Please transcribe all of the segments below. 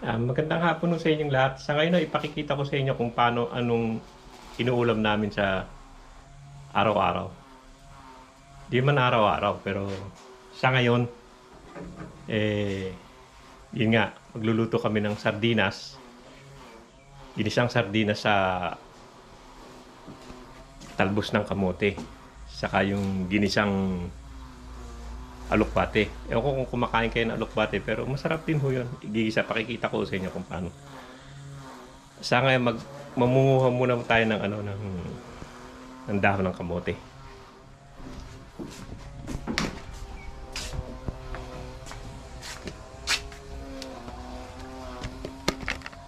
Ah, magandang hapon sa inyong lahat. Sa ngayon ay ipakikita ko sa inyo kung paano anong inuulam namin sa araw-araw. Di man araw-araw, pero sa ngayon, eh, yun nga, magluluto kami ng sardinas. Ginisang sardinas sa talbos ng kamote. Saka yung ginisang alukbate. Ewan ko kung kumakain kayo ng alukbate, pero masarap din ho yun. Igigisa, pakikita ko sa inyo kung paano. Sa ngayon, mag, mamunguha muna tayo ng, ano, ng, ng dahon ng kamote.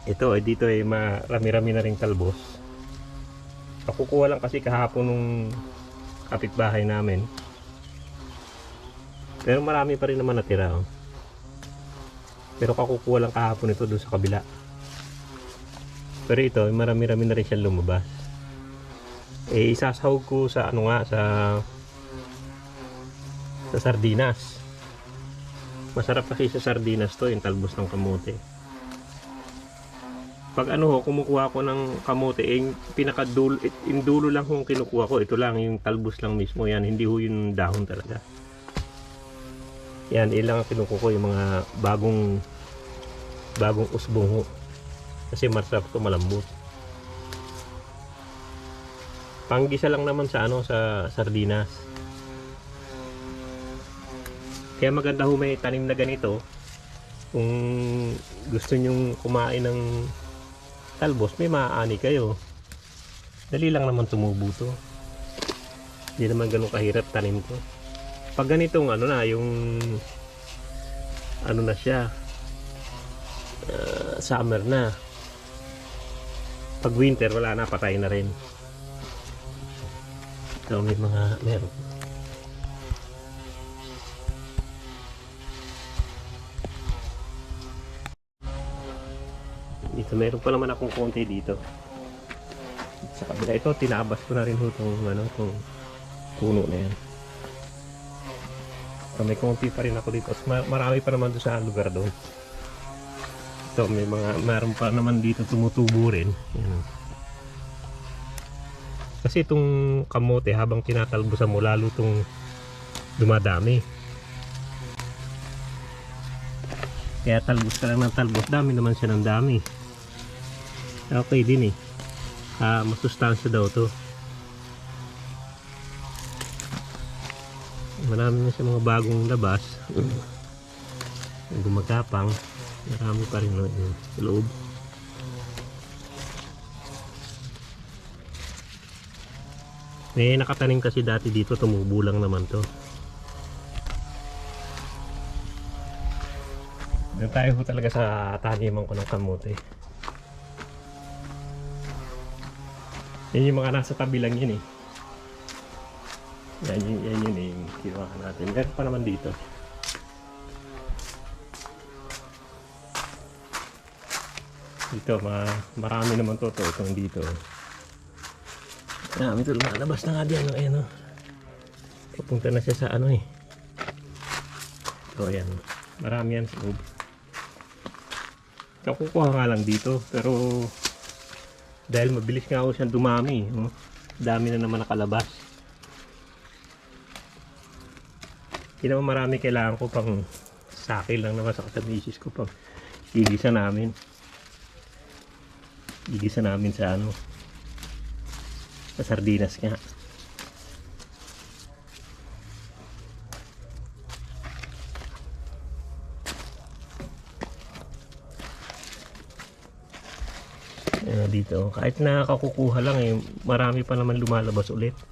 Ito, eh, dito ay marami-rami na ring talbos. Pakukuha lang kasi kahapon nung kapitbahay namin. Pero marami pa rin naman natira. Oh. Pero kakukuha lang kahapon ito doon sa kabila. Pero ito, marami-rami na rin siyang lumabas. Eh, isasahog ko sa ano nga, sa sa sardinas. Masarap kasi sa sardinas to, yung talbos ng kamote. Pag ano ho, kumukuha ko ng kamote, eh, pinakadulo, eh, yung dulo lang kung kinukuha ko. Ito lang, yung talbos lang mismo yan. Hindi ho yung dahon talaga. Yan, ilang ang kinukuha ko yung mga bagong bagong usbong ho. Kasi masarap to malambot. Panggisa lang naman sa ano sa sardinas. Kaya maganda ho may tanim na ganito. Kung gusto nyong kumain ng talbos, may maaani kayo. Dali lang naman tumubo to. Hindi naman ganun kahirap tanim to pag ganitong ano na yung ano na siya uh, summer na. Pag winter wala na patay na rin. So may mga meron. Dito meron pa naman akong konti dito. Sa kabila ito tinabas ko na rin ho itong ano, itong puno na yan So, may konti pa rin ako dito. Ma- marami pa naman doon sa lugar doon. Ito, may mga, meron pa naman dito tumutubo rin. Yan. Kasi itong kamote, habang tinatalbosan mo, lalo itong dumadami. Kaya talbos ka lang ng talbos, dami naman siya ng dami. Okay din eh. Ah, masustansya daw to. Marami na siya mga bagong labas. Gumagapang marami pa rin yun, sa loob. May nakatanim kasi dati dito tumubo lang naman to. Doon tayo talaga sa taniman ko ng kamote. Yan yung mga nasa tabi lang yun eh yan yun, yan yun eh, yung kinuha natin. Meron pa naman dito. Dito, ma marami naman to to. Itong dito. Marami ito lumalabas na nga diyan. Ayan o. Papunta na siya sa ano eh. So ayan. Marami yan sa loob. Kakukuha nga lang dito. Pero dahil mabilis nga ako siyang dumami. Oh. Dami na naman nakalabas. Hindi naman marami kailangan ko pang sakil lang naman sa katamisis ko pang gigisa namin. Gigisa namin sa ano sa sardinas nga. Ayan, dito. Kahit nakakakukuha lang eh, marami pa naman lumalabas ulit.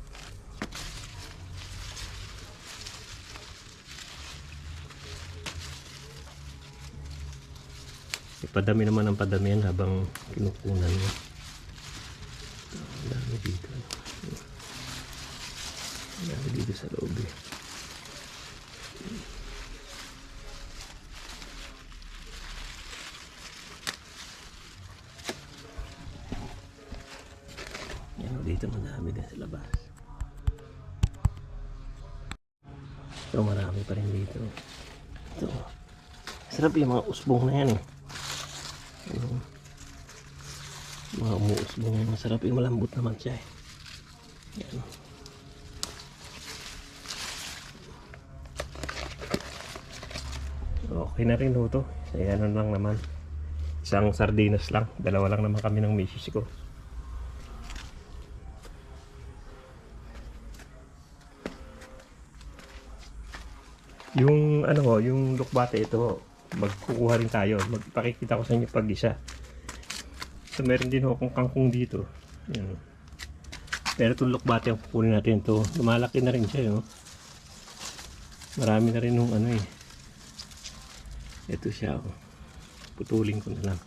Ipadami naman ang padami yan habang kinukunan mo. Ang dami dito. Ang dami dito sa loob eh. Yan dito madami din sa labas. Ito marami pa rin dito. Ito. Sarap yung mga usbong na yan eh. Ano, mga umuusbong masarap yung malambot naman siya eh. Yan. Okay na rin ho to. Kaya ano lang naman. Isang sardinas lang. Dalawa lang naman kami ng misis ko. Yung ano ho, yung lukbate ito, magkukuha rin tayo. Magpakikita ko sa inyo pag isa. So meron din ho akong kangkong dito. Yan. Pero itong lukbate ang kukunin natin ito. Lumalaki na rin siya, no? Marami na rin nung ano eh. Ito siya, oh. Putulin ko na lang.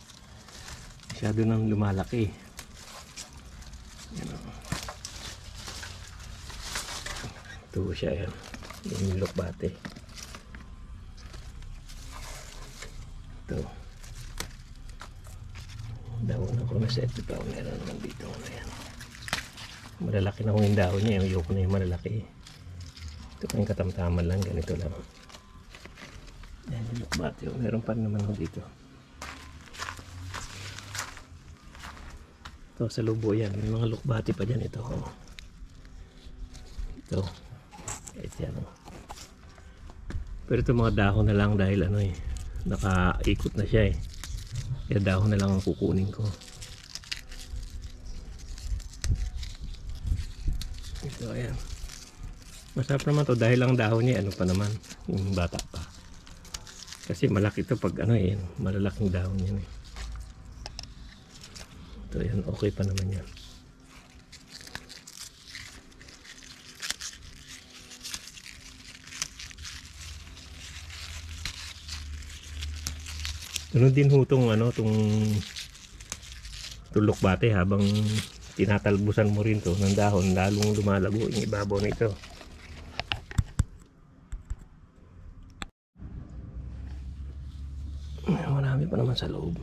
Masyado nang lumalaki. Yan, oh. Ito siya, yan. Yung lukbate. Ito. Dahon na set. Ito, meron naman dito. Ano yan. Malalaki na kung yung dahon niya. Ayoko na yung malalaki. Ito pa yung katamtaman lang. Ganito lang. Yan yung lukbate. oh. Meron pa naman ako dito. Ito sa lubo yan. May mga lukbate pa dyan. Ito. Oh. Ito. Ito yan. Oh. Pero ito mga dahon na lang dahil ano eh. Nakaikot na siya eh. Kaya dahon na lang ang kukunin ko. Ito ayan. Masarap naman to dahil lang dahon niya ano pa naman. Yung bata pa. Kasi malaki to pag ano eh. Malalaking dahon yan eh. Ito yan. Okay pa naman yan. Ganun din ho tong ano, tong tulok bate habang tinatalbusan mo rin to ng dahon, lalong lumalago yung ibabaw nito. Marami pa naman sa loob.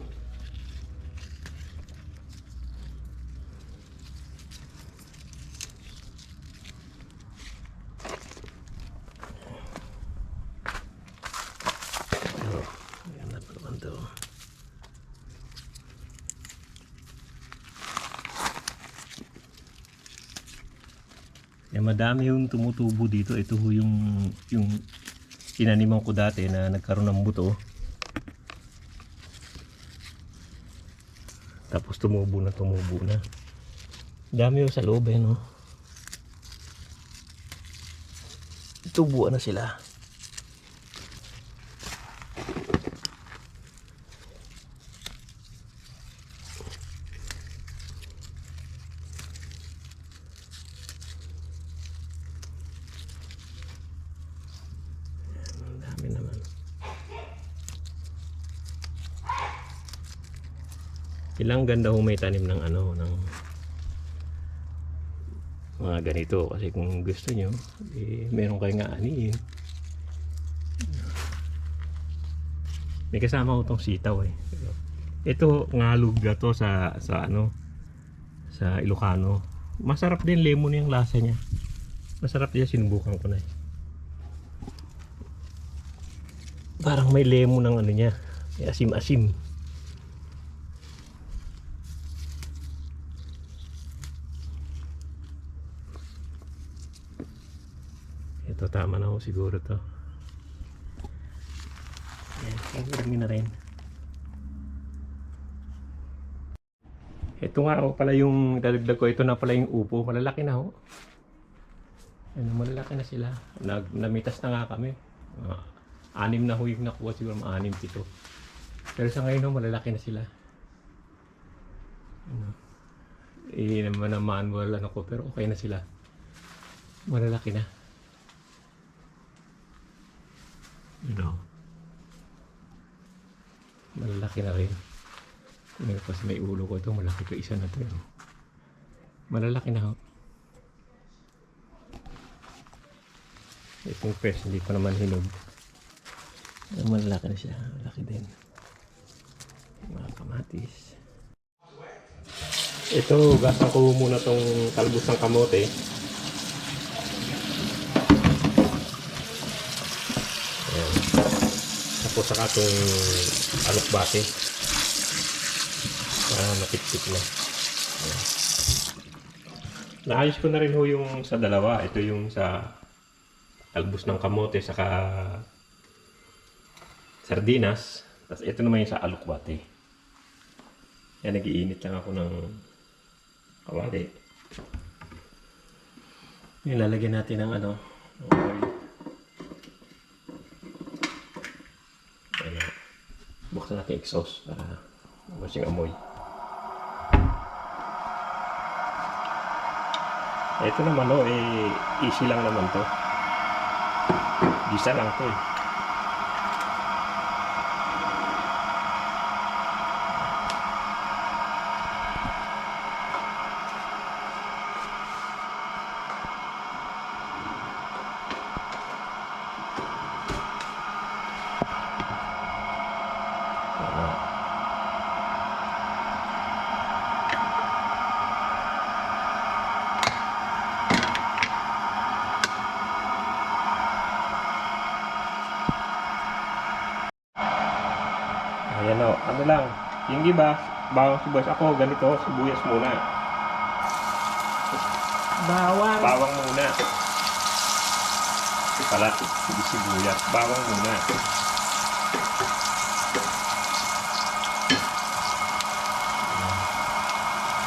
Oh, ayan na pa naman to. Eh, madami yung tumutubo dito. Ito ho yung, yung tinaniman ko dati na nagkaroon ng buto. Tapos tumubo na, tumubo na. Dami yung sa loob eh, no? Tubuan na sila. Ang dami naman. Ilang ganda ho may tanim ng ano, ng mga ganito. Kasi kung gusto nyo, eh, meron kayong aaniin. May kasama ko tong sitaw eh. Ito ngalog to sa, sa ano, sa Ilocano. Masarap din lemon yung lasa niya. Masarap din sinubukan ko na eh. Parang may lemon ng ano niya. May asim-asim. Ito tama na ho siguro to. Ayan, kagawin na rin. Ito nga ho pala yung dadagdag ko. Ito na pala yung upo. Malalaki na ho. Ano, malalaki na sila. Nag, namitas na nga kami. Mga anim na huyog nakuha siguro mga anim pito. Pero sa ngayon ho, malalaki na sila. Ano, eh naman na manual ano ko pero okay na sila. Malalaki na. You know. Malalaki na rin. Ngayon kasi may ulo ko ito, malaki to isa na to. eh. Malalaki na ho. Itong pes, hindi pa naman hinog. Malalaki na siya. Malaki din. Mga kamatis. Ito, gasan ko muna tong talbos ng kamote. Tapos saka itong alokbate. Ah, nakitip na. Naayos ko na rin ho yung sa dalawa. Ito yung sa talbos ng kamote saka sardinas. Tapos ito naman yung sa alukwate. Yan, nagiinit lang ako ng kawali. Yung lalagyan natin ng ano, ng oil. Ayan. Buksan natin exhaust para mas yung amoy. Ito naman oh, eh, easy lang naman to. Gisa lang to eh. Ah. Ayan o, ano lang. Yung iba, bawang sibuyas. Ako, ganito, sibuyas muna. Bawang. Bawang muna. Pala, hindi sibuyas. Bawang muna.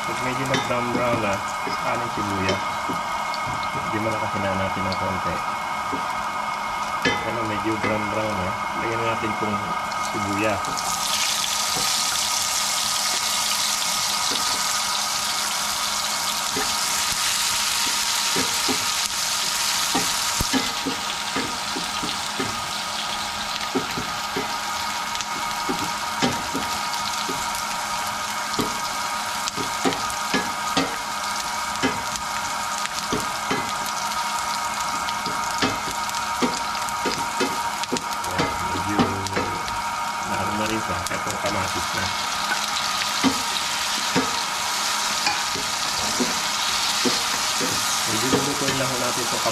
Pag medyo nag-brown brown na, kanin sibuyas. Hindi mo na natin ng konti. Ano, medyo brown brown na. Lagyan na natin itong sibuyas.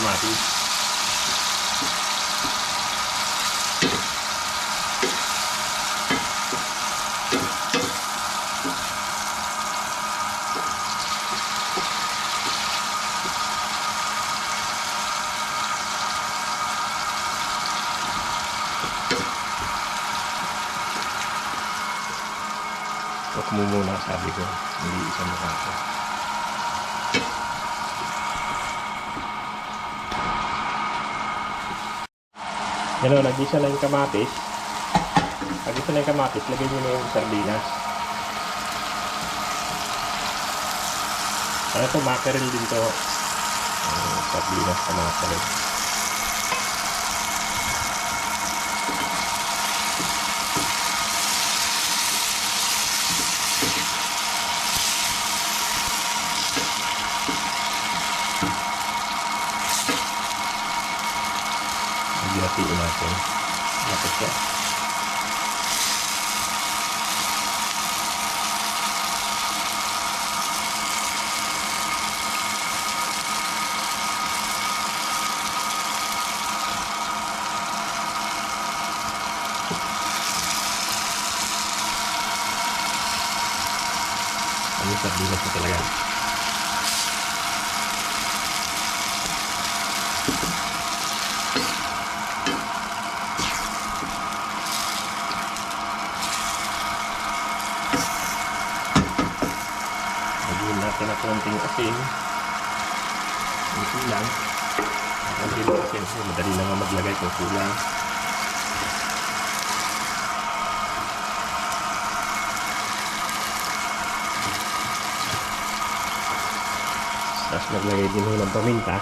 Kamatis Huwag mo muna sabi ko hindi o nag-isa na yung kamatis. Nag-isa na yung kamatis lagay nyo na yung sardinas. Ano to mackerel din to. Uh, sardinas sa mackerel Hati-hatiin natin. Lapit siya. Ano sardinas na talaga? Lagyan natin na konting asin. Ito lang. Konting asin. So, madali naman maglagay kung kulang. Tapos maglagay din ho ng paminta.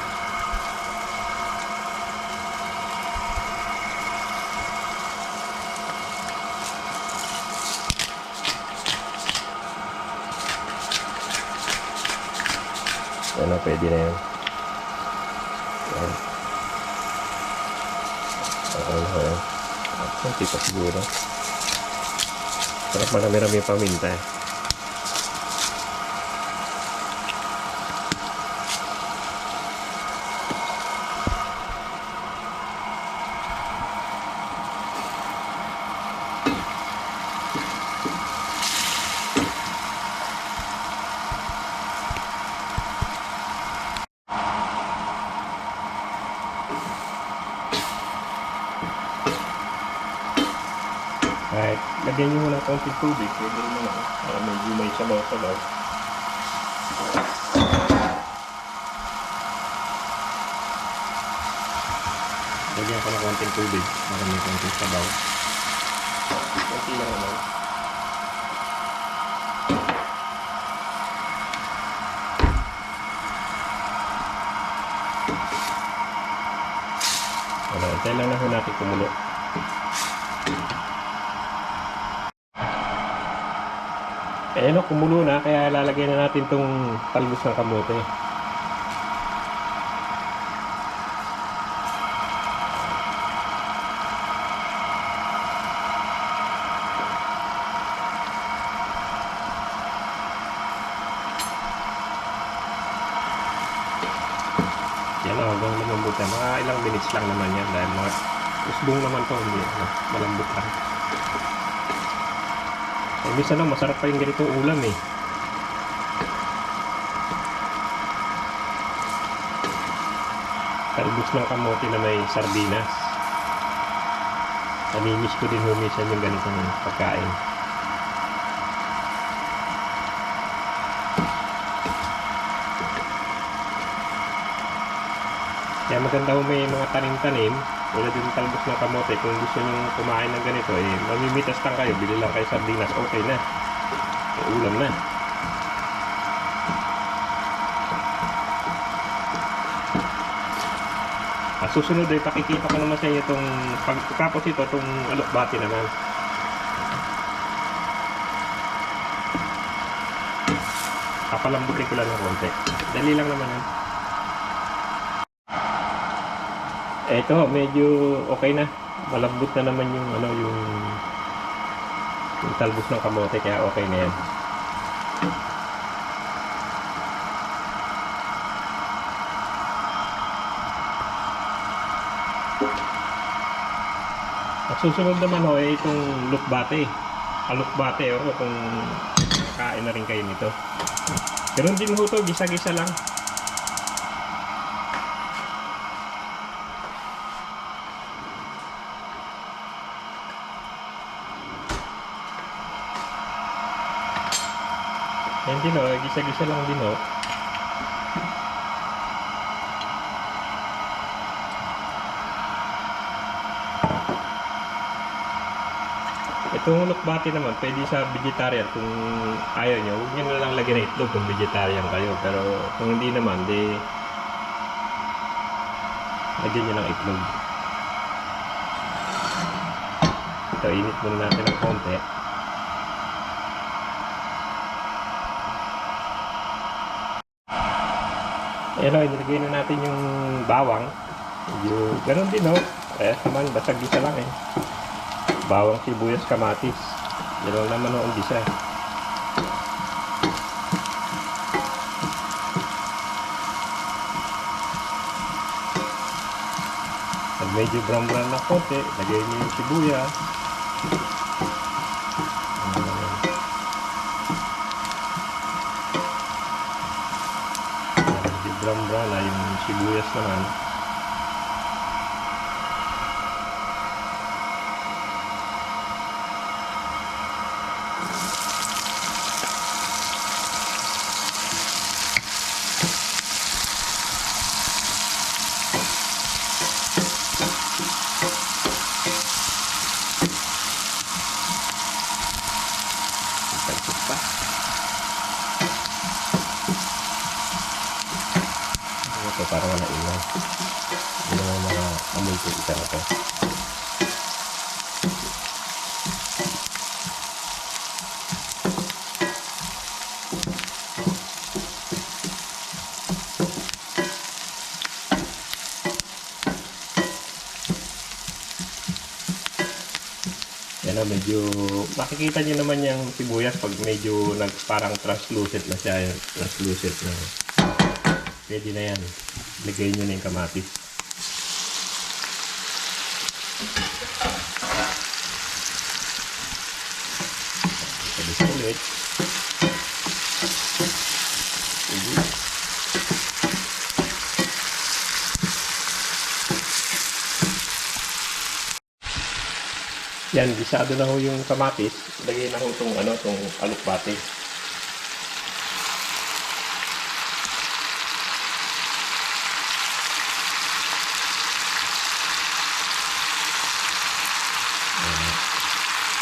Ano, pwede na yan. Yan. Okay na yan. Kunti pa siguro. Sarap marami-rami paminta eh. Lagyan nyo muna konting tubig. Pwede rin naman. Para medyo may sabaw-sabaw. Lagyan ko ng konting tubig. Para may konting sabaw. Konti lang naman. Wala, antay lang na ho natin kumulo. Eh no, kumulo na, kaya lalagay na natin tong talbos ng kamote. Yan o, hanggang lumambot yan. Mga ilang minutes lang naman yan dahil mga usbong naman to, hindi ano, malambot lang. Minsan lang, masarap pa yung ganitong ulam eh. Talbos ng kamote na may sardinas. Namimiss ko din humisan yung ganitong pagkain. Kaya maganda kung may mga tanim-tanim, tulad yung talbos ng kamote, kung gusto nyo kumain ng ganito, eh, mamimitas lang kayo, bili lang kayo sardinas, okay na. Eh, ulam na. At susunod ay pakikita ko naman sa inyo itong, pagkapos ito, itong alokbati naman. Papalambutin ko lang ng konti. Dali lang naman yan. Eto, medyo okay na. Malambot na naman yung ano yung yung talbos ng kamote kaya okay na yan. Ang susunod naman ho ay itong lukbate. Alukbate o kung kain na rin kayo nito. Pero din ho to, gisa-gisa lang. Gisa-gisa lang din o. Itong lukbati naman, pwede sa vegetarian kung ayaw nyo. Huwag nyo na lang lagyan ng itlog kung vegetarian kayo. Pero kung hindi naman, di lagyan nyo ng itlog. Ito, init muna natin ng konti. Ayan o, inilagay na natin yung bawang. Yung, ganun din o. Eh, naman, basag isa lang eh. Bawang sibuyas kamatis. Lang naman o umbisa. Pag medyo brown brown na konti, lagay niyo yung sibuyas. Brown na yung sibuyas naman. Tagpok pa. Ano to, parang wala ilaw. Ano ang mga amoy ko isa na to. Yan na, medyo makikita niyo naman yung sibuyas pag medyo nag parang translucent na siya, translucent na. Pwede na yan. Lagay niyo na yung kamatis. Kabis ulit. Sige. Yan, gisado na ho yung kamatis. Lagay na ho itong, ano, itong alukbate.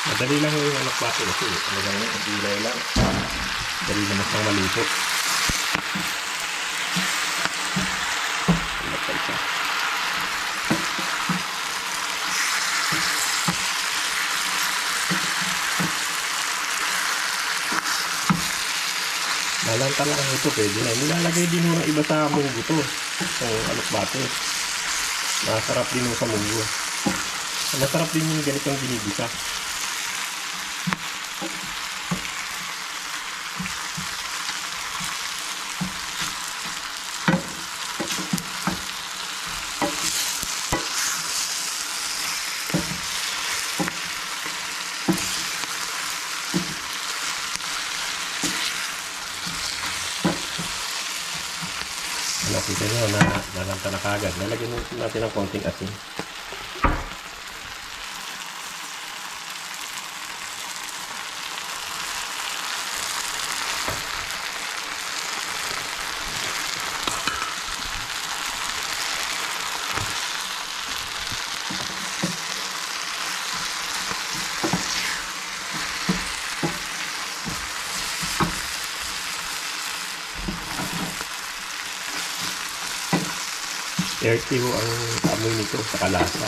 Madali lang ho yung alukbate kasi talagang gulay lang. Dali naman siyang maluto. Ano pa isa? Malanta lang ito, pwede na. Nilalagay din mo ng iba sa munggo to. Ang alukbate. Masarap din sa munggo. Masarap din yung ganitong ginigisa. Ano, kita nyo, na, nalanta na kagad. Nalagyan natin ng konting asin. Ho ang amoy nito sa kalasa.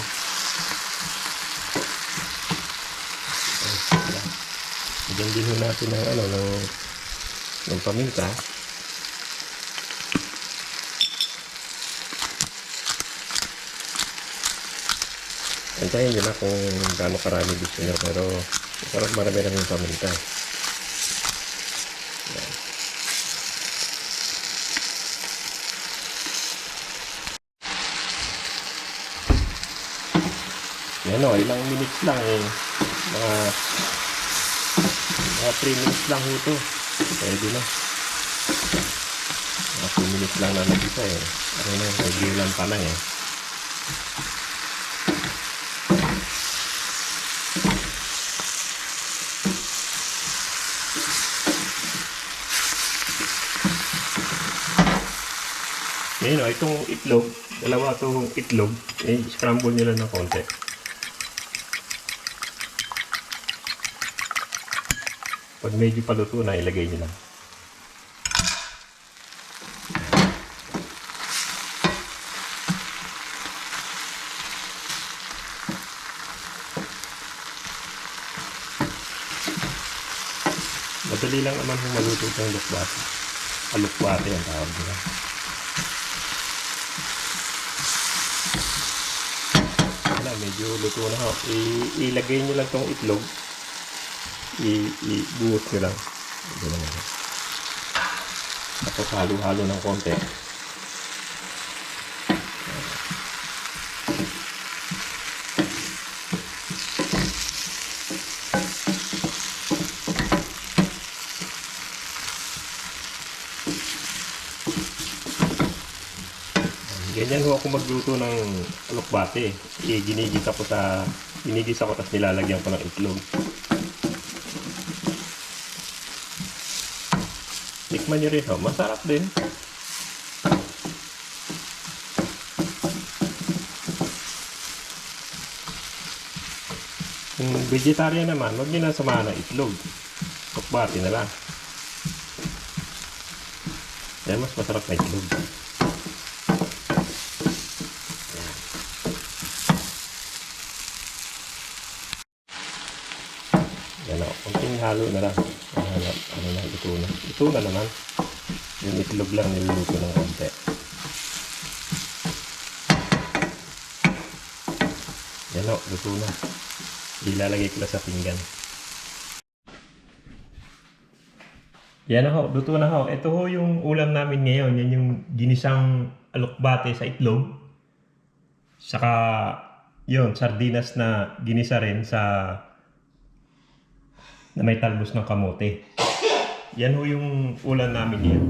Bigyan din natin ng ano, ng, ng paminta. Antayin nyo na kung gaano karami gusto nyo, pero parang marami lang yung paminta. Yan o, ilang minutes lang eh. Mga mga 3 minutes lang ho ito. Pwede na. Mga 2 minutes lang na nag-isa eh. Ano na, nag-ilan pa lang eh. Ngayon o, itong itlog, dalawa itong itlog, eh, scramble lang ng konti. Pag medyo paluto na, ilagay nyo lang. Madali lang naman kung maluto itong lukbate. Alukbate ang tawag nila. Wala, medyo luto na ho. I- ilagay nyo lang itong itlog i-buhos nyo lang. Tapos halo-halo ng konti. Ganyan ho ako magluto ng alokbate. Eh, ginigisa ko sa ginigisa ko tapos nilalagyan ko ng itlog. Tikman nyo rin, oh. masarap din. Kung vegetarian naman, huwag nyo na samahan ng itlog. Tukbati na lang. Yan, mas masarap na itlog. Yan o, konting halo na lang. Ano, na, ito na. Ito na naman. Yung itlog lang niluluto ng konti. Yan o, luto na. Ilalagay ko na sa pinggan. Yan na luto na ho. Ito ho yung ulam namin ngayon. Yan yung ginisang alukbate sa itlog. Saka, yun, sardinas na ginisa rin sa na may talbos ng kamote. Yan ho yung ulan namin yan.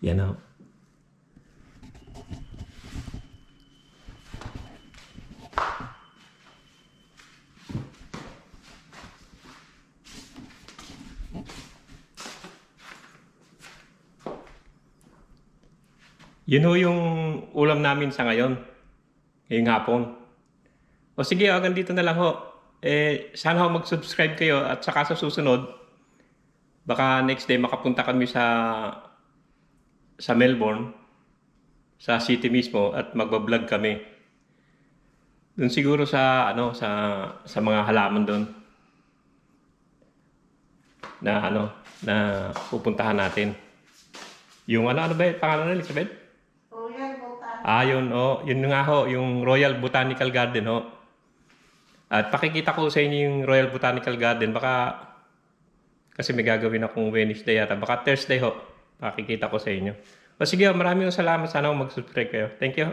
Yan ho. Yun ho yung ulam namin sa ngayon. Ngayong hapon. O sige, agad dito na lang ho. Eh, sana ho mag-subscribe kayo at saka sa susunod, baka next day makapunta kami sa sa Melbourne, sa city mismo at magbablog kami. Doon siguro sa ano sa sa mga halaman doon na ano na pupuntahan natin. Yung ano ano ba yung pangalan na Elizabeth? Royal Botanic. Ah, yun, oh, yun nga ho, yung Royal Botanical Garden ho. At pakikita ko sa inyo yung Royal Botanical Garden, baka kasi may gagawin akong Wednesday yata, baka Thursday ho, pakikita ko sa inyo. O sige, maraming salamat, sana mag-subscribe kayo. Thank you.